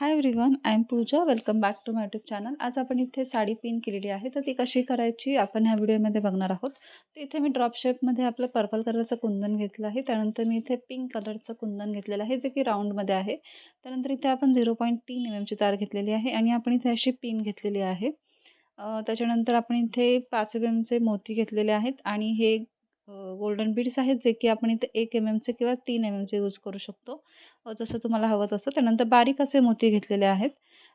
Hi everyone I am Pooja welcome back to my YouTube channel आज आपण इथे sari pin केलेली आहे. तर ती कशी करायची आपण ह्या व्हिडिओमध्ये बघणार आहोत. तर इथे मी ड्रॉप शेपमध्ये आपलं पर्पल कलरचं कुंदन घेतलं आहे. त्यानंतर मी इथे पिंक कलरचं कुंदन घेतलेलं आहे जे की राऊंडमध्ये आहे. त्यानंतर इथे आपण झिरो पॉईंट तीन mm एम एमची तार घेतलेली आहे आणि आपण इथे अशी पिन घेतलेली आहे. त्याच्यानंतर आपण इथे पाच mm एम एमचे मोती घेतलेले आहेत आणि हे गोल्डन बीड्स आहेत जे की आपण इथे एक mm एम एमचे किंवा तीन एम एमचे यूज करू शकतो. जसं तुम्हाला हवं तसं. त्यानंतर बारीक असे मोती घेतलेले आहेत.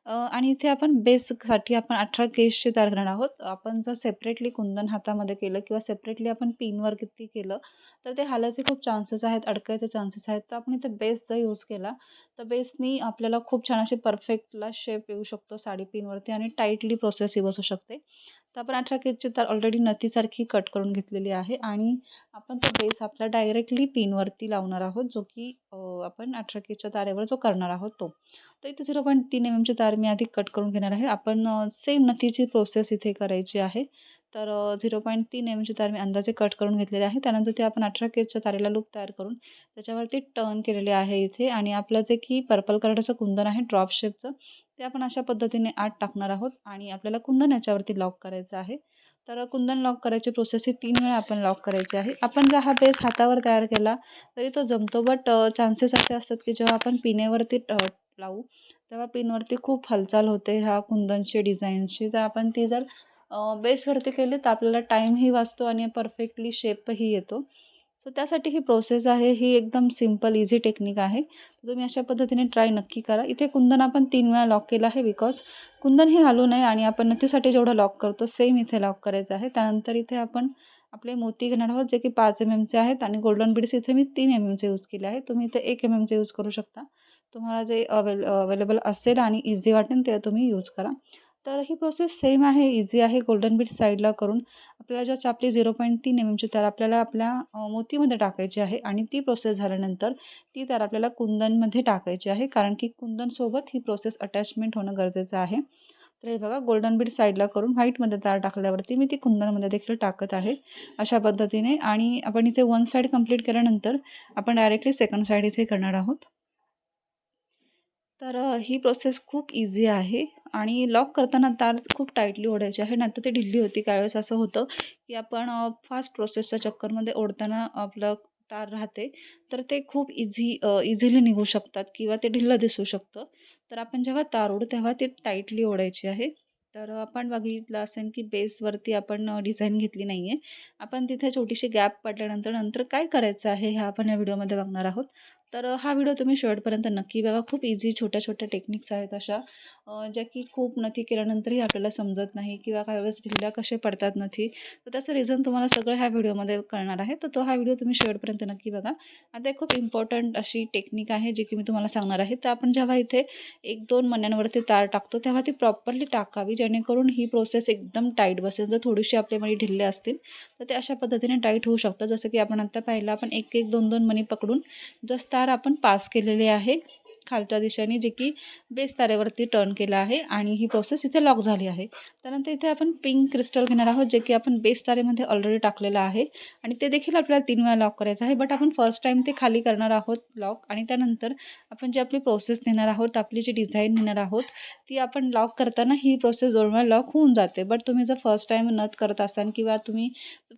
आणि इथे आपण बेससाठी आपण अठरा केसचे तार घेणार आहोत. आपण जर सेपरेटली कुंदन हातामध्ये केलं किंवा सेपरेटली आपण पिनवर किती केलं तर ते हालायचे खूप चान्सेस आहेत अडकायचे चान्सेस आहेत. तर आपण इथे बेस जर यूज केला तर बेसनी आपल्याला खूप छान असे परफेक्टला शेप येऊ शकतो साडी पिनवरती आणि टाईटली प्रोसेस ही बसू शकते. तर आपण अठरा केसची तार ऑलरेडी नथीसारखी कट करून घेतलेली आहे आणि आपण तो बेस आपला डायरेक्टली पिनवरती लावणार आहोत जो की आपण अठरा केसच्या तारेवर जो करणार आहोत तो. तर इथे झिरो पॉईंट तीन एम एमची तार मी आधी कट करून घेणार आहे. आपण सेम नथीची प्रोसेस इथे करायची आहे. तर झिरो पॉईंट तीन एम एमची तार मी अंदाजे कट करून घेतलेले आहे. त्यानंतर ते आपण अठरा केसच्या तारेला लूप तयार करून त्याच्यावरती टर्न केलेले आहे इथे. आणि आपलं जे की पर्पल कलरचं कुंदन आहे ड्रॉप शेपचं ते आपण अशा पद्धतीने आत टाकणार आहोत. आणि आपल्याला कुंदन याच्यावरती लॉक करायचं आहे. तर कुंदन लॉक करायची प्रोसेस ही तीन वेळा आपण लॉक करायची आहे. आपण जर हा बेस हातावर तयार केला तरी तो जमतो. बट चान्सेस असे असतात की जेव्हा आपण पिनेवरती लावू तेव्हा पिनवरती खूप हालचाल होते ह्या कुंदनची डिझाईनची तर आपण ती जर बेसवरती केली तर आपल्याला टाईमही वाचतो आणि परफेक्टली शेपही येतो. सो त्यासाठी ही प्रोसेस आहे. ही एकदम सिंपल इझी टेक्निक आहे. तुम्ही अशा पद्धतीने ट्राय नक्की करा. इथे कुंदन आपण तीन वेळा लॉक केलं आहे बिकॉज कुंदन हे हलू नये आणि आपण नथीसाठी जेवढं लॉक करतो सेम इथे लॉक करायचं आहे. त्यानंतर इथे आपण आपले मोती घेणार आहोत जे की पाच एम एमचे आहेत आणि गोल्डन बीड्स इथे मी तीन एम एमचे यूज केले आहे. तुम्ही इथे एक एम एमचे यूज करू शकता. तुम्हाला जे अवेल अवेलेबल असेल आणि इझी वाटेल ते तुम्ही यूज करा. तर ही प्रोसेस सेम आहे इझी आहे. गोल्डन बीट साईडला करून आपल्याला जस्ट आपली झिरो पॉईंट तीन एम एमची तार आपल्याला आपल्या मोतीमध्ये टाकायची आहे आणि ती प्रोसेस झाल्यानंतर ती तार आपल्याला कुंदनमध्ये टाकायची आहे. कारण की कुंदनसोबत ही प्रोसेस अटॅचमेंट होणं गरजेचं आहे. तर हे बघा गोल्डन बीट साईडला करून व्हाईटमध्ये तार टाकल्यावरती मी ती कुंदनमध्ये देखील टाकत आहे. अशा पद्धतीने आणि आपण इथे वन साईड कंप्लीट केल्यानंतर आपण डायरेक्टली सेकंड साईड इथे करणार आहोत. तर ही प्रोसेस खूप इझी आहे आणि लॉक करताना तार खूप टाईटली ओढायची आहे. नाहीतर ती ढिल्ली होती. काही वेळेस असं होतं की आपण फास्ट प्रोसेसच्या चक्करमध्ये ओढताना आपलं तार राहते. तर ते खूप इझी इझिली निघू शकतात किंवा ते ढिल्लं दिसू शकतं. तर आपण जेव्हा तार ओढू तेव्हा ते टाईटली ओढायची आहे. तर आपण बघितलं असेल की बेसवरती आपण डिझाईन घेतली नाही आहे आपण तिथे छोटीशी गॅप पडल्यानंतर नंतर काय करायचं आहे हे आपण या व्हिडिओमध्ये बघणार आहोत. तर हा व्हिडिओ तुम्ही शेवटपर्यंत नक्की बघा. खूप इझी छोट्या छोट्या टेक्निक्स आहेत अशा. ज्या की खूप नथी केल्यानंतरही आपल्याला समजत नाही किंवा काही वेळेस ढिल्या कसे पडतात नथी तर त्याचं रिझन तुम्हाला सगळं ह्या व्हिडिओमध्ये कळणार आहे. तर तो हा व्हिडिओ तुम्ही शेवटपर्यंत नक्की बघा. आता एक खूप इम्पॉर्टंट अशी टेक्निक आहे जी की मी तुम्हाला सांगणार आहे. तर आपण जेव्हा इथे एक दोन मण्यांवरती तार टाकतो तेव्हा ती प्रॉपरली टाकावी जेणेकरून ही प्रोसेस एकदम टाईट बसेल. जर थोडीशी आपले मणी ढिल्ले असतील तर ते अशा पद्धतीने टाईट होऊ शकतं. जसं की आपण आता पाहिलं आपण एक एक दोन दोन मणी पकडून जस्ट तार आपण पास केलेले आहे. खालच्या दिशेने जे की बेस तारेवरती टर्न केलं आहे आणि ही प्रोसेस इथे लॉक झाली आहे. त्यानंतर इथे आपण पिंक क्रिस्टल घेणार आहोत जे की आपण बेस तारेमध्ये ऑलरेडी टाकलेलं आहे. आणि ते देखील आपल्याला तीन वेळा लॉक करायचं आहे बट आपण फर्स्ट टाईम ते खाली करणार आहोत लॉक आणि त्यानंतर आपण जी आपली प्रोसेस नेणार आहोत आपली जी डिझाईन नेणार आहोत ती आपण लॉक करताना ही प्रोसेस दोन वेळा लॉक होऊन जाते. बट तुम्ही जर फर्स्ट टाईम नथ करत असाल किंवा तुम्ही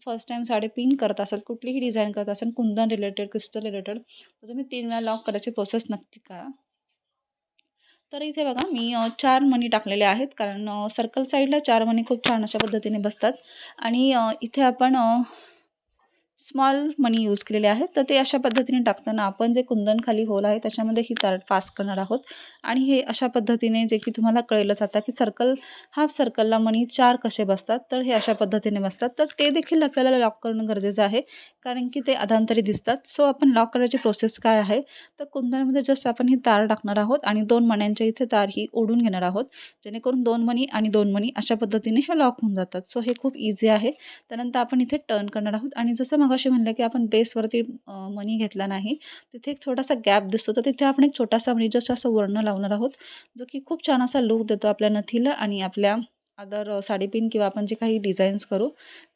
फर्स्ट टाईम साडे पिन करत असाल कुठलीही डिझाईन करत असाल कुंदन रिलेटेड क्रिस्टल रिलेटेड तर तुम्ही तीन वेळा लॉक करायची प्रोसेस नक्की करा. तर इथे बघा. मी चार मणी टाकलेले आहेत कारण सर्कल साईडला चार मणी खूप छान अशा पद्धतीने बसतात. आणि इथे आपण स्मॉल मनी यूज केलेले आहेत. तर ते अशा पद्धतीने टाकताना आपण जे कुंदनखाली होल आहे त्याच्यामध्ये ही तार पास करणार आहोत. आणि हे अशा पद्धतीने जे की तुम्हाला कळलंच आता की सर्कल हाफ सर्कलला मनी चार कसे बसतात. तर हे अशा पद्धतीने बसतात. तर ते देखील आपल्याला लॉक करणं गरजेचं आहे. कारण की ते अधांतरी दिसतात. सो आपण लॉक करायची प्रोसेस काय आहे? तर कुंदनमध्ये जस्ट आपण ही तार टाकणार आहोत आणि दोन मण्यांच्या इथे तार ही ओढून घेणार आहोत. जेणेकरून दोन मनी आणि दोन मनी अशा पद्धतीने हे लॉक होऊन जातात. सो हे खूप इझी आहे. त्यानंतर आपण इथे टर्न करणार आहोत. आणि जसं मग मगाशी म्हणलं की आपण बेसवरती मनी घेतला नाही. तिथे एक छोटासा गॅप दिसतो. तर तिथे आपण एक छोटासा म्हणजे जसं असं वर्ण लावणार आहोत जो की खूप छान असा लुक देतो आपल्या नथीला आणि आपल्या अदर साडीपिन किंवा आपण जे काही डिझाईन्स करू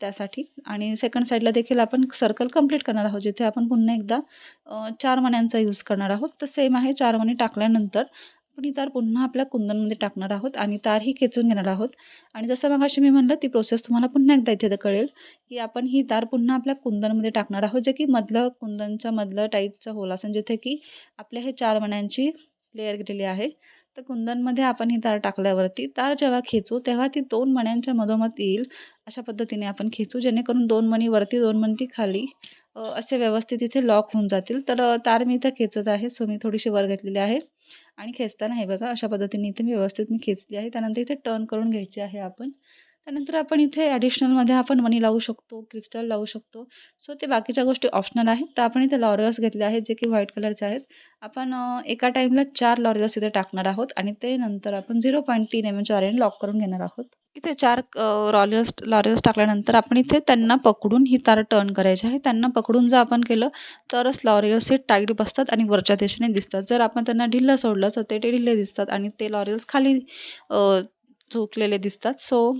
त्यासाठी. आणि सेकंड साईडला देखील आपण सर्कल कंप्लीट करणार आहोत जिथे आपण पुन्हा एकदा चार मण्यांचा यूज करणार आहोत. तर सेम आहे चार मणी टाकल्यानंतर आपण ही तार पुन्हा आपल्या कुंदनमध्ये टाकणार आहोत आणि तार ही खेचून घेणार आहोत. आणि जसं मग मी म्हणलं ती प्रोसेस तुम्हाला पुन्हा एकदा इथे कळेल की आपण ही तार पुन्हा आपल्या कुंदनमध्ये टाकणार आहोत जे की मधलं कुंदनच्या मधलं टाईपचं होल असेल जिथे की आपल्या हे चार मण्यांची लेअर गेलेली आहे. तर कुंदनमध्ये आपण ही तार टाकल्यावरती तार जेव्हा खेचू तेव्हा ती दोन मण्यांच्या मधोमध येईल अशा पद्धतीने आपण खेचू जेणेकरून दोन मणी वरती दोन मणी खाली असे व्यवस्थित इथे लॉक होऊन जातील. तर तार मी इथं खेचत आहे सो मी थोडीशी वर घेतलेली आहे. आणि खेचताना हे बघा अशा पद्धतीने इथे मी व्यवस्थित मी खेचली आहे. त्यानंतर इथे टर्न करून घ्यायची आहे आपण. त्यानंतर आपण इथे ॲडिशनलमध्ये आपण मनी लावू शकतो क्रिस्टल लावू शकतो. सो ते बाकीच्या गोष्टी ऑप्शनल आहेत. तर आपण इथे लॉरियल्स घेतले आहेत जे की व्हाईट कलरचे आहेत. आपण एका टाईमला चार लॉरियल्स इथे टाकणार आहोत. आणि ते नंतर आपण झिरो पॉईंट तीन एम एमच्या आरेने लॉक करून घेणार आहोत. इथे चार लॉरियल्स लॉरियर्स टाकल्यानंतर आपण इथे त्यांना पकडून ही तार टर्न करायची आहे. त्यांना पकडून जर आपण केलं तरच लॉरियल्स हे टाईट बसतात आणि वरच्या दिशेने दिसतात. जर आपण त्यांना ढिल्लं सोडलं तर ते ढिल्ले दिसतात आणि ते लॉरियल्स खाली झोकलेले दिसतात. सो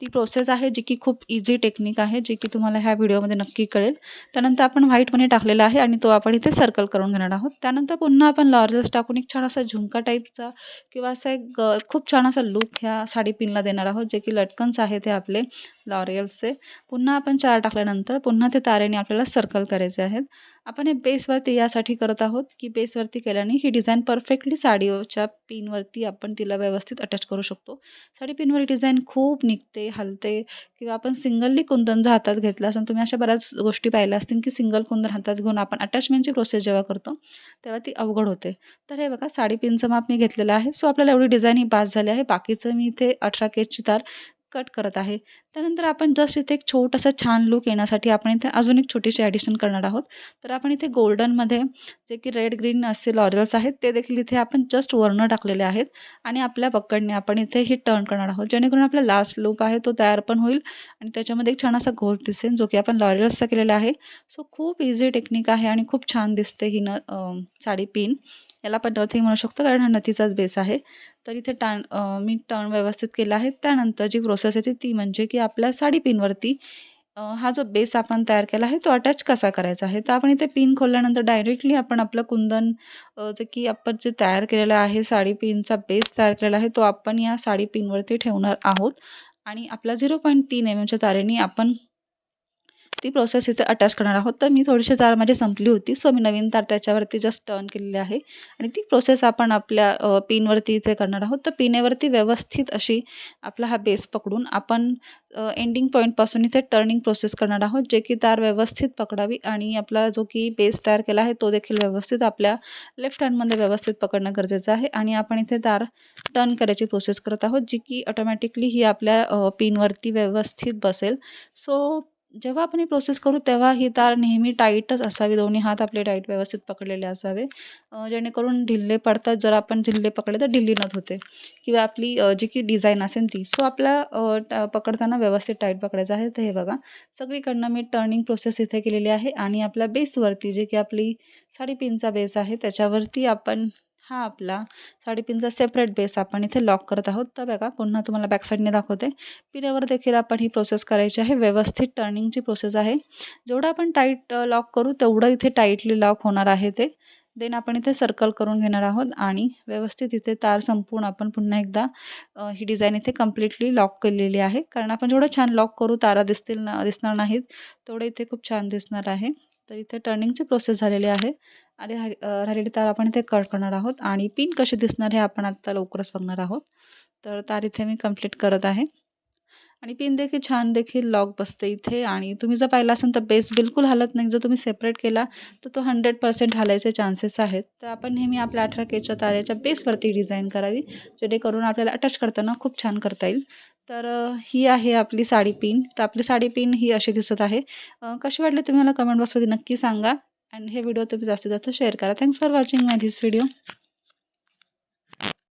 ती प्रोसेस आहे जी की खूप इझी टेक्निक आहे जी की तुम्हाला ह्या व्हिडिओमध्ये नक्की कळेल. त्यानंतर आपण व्हाईट मनी टाकलेला आहे आणि तो आपण इथे सर्कल करून घेणार आहोत. त्यानंतर पुन्हा आपण लॉरेल्स टाकून एक छान असा झुमका टाईपचा किंवा असा एक खूप छान असा लुक ह्या साडी पिनला देणार आहोत जे की लटकन्स आहेत ते आपले लॉरियल्सचे पुन्हा आपण चार टाकल्यानंतर पुन्हा ते तारेने आपल्याला सर्कल करायचे आहेत. आपण हे बेसवरती यासाठी करत आहोत की बेसवरती केल्याने ही डिझाईन परफेक्टली साडीच्या पिनवरती आपण तिला व्यवस्थित अटॅच करू शकतो. साडी पिनवर डिझाईन खूप निघते हलते किंवा आपण सिंगलली कुंदन जर हातात घेतलं असेल तुम्ही अशा बऱ्याच गोष्टी पाहिल्या असतील की सिंगल कुंदन हातात घेऊन आपण अटॅचमेंटची प्रोसेस जेव्हा करतो तेव्हा ती अवघड होते. तर हे बघा साडी पिनचं माप मी घेतलेलं आहे. सो आपल्याला एवढी डिझाईन ही पास झाली आहे. बाकीचं मी इथे अठरा केजची तार कट करत आहे. त्यानंतर आपण जस्ट इथे एक छोटंसं छान लुक येण्यासाठी आपण इथे अजून एक छोटीशी ॲडिशन करणार आहोत. तर आपण इथे गोल्डनमध्ये जे की रेड ग्रीन असे लॉरियल्स आहेत ते देखील इथे आपण जस्ट वर्ण टाकलेले आहेत. आणि आपल्या पकडने आपण इथे ही टर्न करणार आहोत. जेणेकरून आपला लास्ट लुक आहे तो तयार पण होईल. आणि त्याच्यामध्ये एक छान असा घोल दिसेल जो की आपण लॉरियल्सचा केलेला आहे. सो खूप इझी टेक्निक आहे आणि खूप छान दिसते ही न साडी पिन याला आपण नथिंग म्हणू शकतो कारण हा नथीचाच बेस आहे. तर इथे टान मी टर्न व्यवस्थित केला आहे. त्यानंतर जी प्रोसेस आहे ती म्हणजे की आपल्या साडी पिनवरती हा जो बेस आपण तयार केला आहे तो अटॅच कसा करायचा आहे? तर आपण इथे पिन खोलल्यानंतर डायरेक्टली आपण आपलं कुंदन जे की आपण जे तयार केलेलं आहे साडी पिनचा बेस तयार केलेला आहे तो आपण या साडी पिनवरती ठेवणार आहोत. आणि आपला झिरो पॉईंट तीन एम एमच्या तारेने आपण ती प्रोसेस इथे अटॅच करणार आहोत. तर मी थोडीशी तार माझी संपली होती. सो मी नवीन तार त्याच्यावरती जस्ट टर्न केलेली आहे. आणि ती प्रोसेस आपण आपल्या पिनवरती इथे करणार आहोत. तर पिनेवरती व्यवस्थित अशी आपला हा बेस पकडून आपण एंडिंग पॉईंटपासून इथे टर्निंग प्रोसेस करणार आहोत. जे की तार व्यवस्थित पकडावी आणि आपला जो की बेस तयार केला आहे तो देखील व्यवस्थित आपल्या लेफ्ट हँडमध्ये व्यवस्थित पकडणं गरजेचं आहे. आणि आपण इथे तार टर्न करायची प्रोसेस करत आहोत जी की ऑटोमॅटिकली ही आपल्या पिनवरती व्यवस्थित बसेल. सो जेव्हा आपण ही प्रोसेस करू तेव्हा ही तार नेहमी टाईटच असावी. दोन्ही हात आपले टाईट व्यवस्थित पकडलेले असावे. जेणेकरून ढिल्ले पडतात. जर आपण ढिल्ले पकडले तर ढिल्ली नत होते. किंवा आपली जी की डिझाईन असेल ती. सो आपल्या पकडताना व्यवस्थित टाईट पकडायचं आहे. तर हे बघा. सगळीकडनं मी टर्निंग प्रोसेस इथे केलेली आहे. आणि आपल्या बेसवरती जे की आपली साडी पिनचा बेस आहे त्याच्यावरती आपण हा आपला. साडीपिनचा सेपरेट बेस आपण इथे लॉक करत आहोत. तर बघा पुन्हा तुम्हाला बॅक साईडने दाखवते. पिरेवर देखील आपण ही प्रोसेस करायची आहे. व्यवस्थित टर्निंगची प्रोसेस आहे. जेवढं आपण टाईट लॉक करू तेवढं इथे टाईटली लॉक होणार आहे ते. देन आपण इथे सर्कल करून घेणार आहोत आणि व्यवस्थित इथे तार संपूर्ण आपण पुन्हा एकदा ही डिझाईन इथे कम्प्लिटली लॉक केलेली आहे. कारण आपण जेवढं छान लॉक करू तारा दिसतील ना दिसणार नाहीत तेवढं इथे खूप छान दिसणार आहे. तर इथे टर्निंगची प्रोसेस झालेली आहे. आणि राहिलेली तार आपण इथे कट करणार आहोत. आणि पिन कशी दिसणार हे आपण आत्ता लवकरच बघणार आहोत. तर तार इथे मी कंप्लीट करत आहे. आणि पिन देखील छान देखील लॉक बसते इथे. आणि तुम्ही जर पाहिलं असेल तर बेस बिलकुल हलत नाही. जर तुम्ही सेपरेट केला तर तो हंड्रेड पर्सेंट हलायचे चान्सेस आहेत. तर आपण नेहमी आपल्या अठरा केच्या तारेच्या बेसवरती डिझाईन करावी जेणेकरून आपल्याला अटॅच करताना खूप छान करता येईल. तर ही आहे आपली साडी पिन. तर आपली साडी पिन ही अशी दिसत आहे. कशी वाटली तुम्ही मला कमेंट बॉक्समध्ये नक्की सांगा. अँड हे व्हिडिओ तुम्ही जास्तीत जास्त शेअर करा. Thanks for watching my this video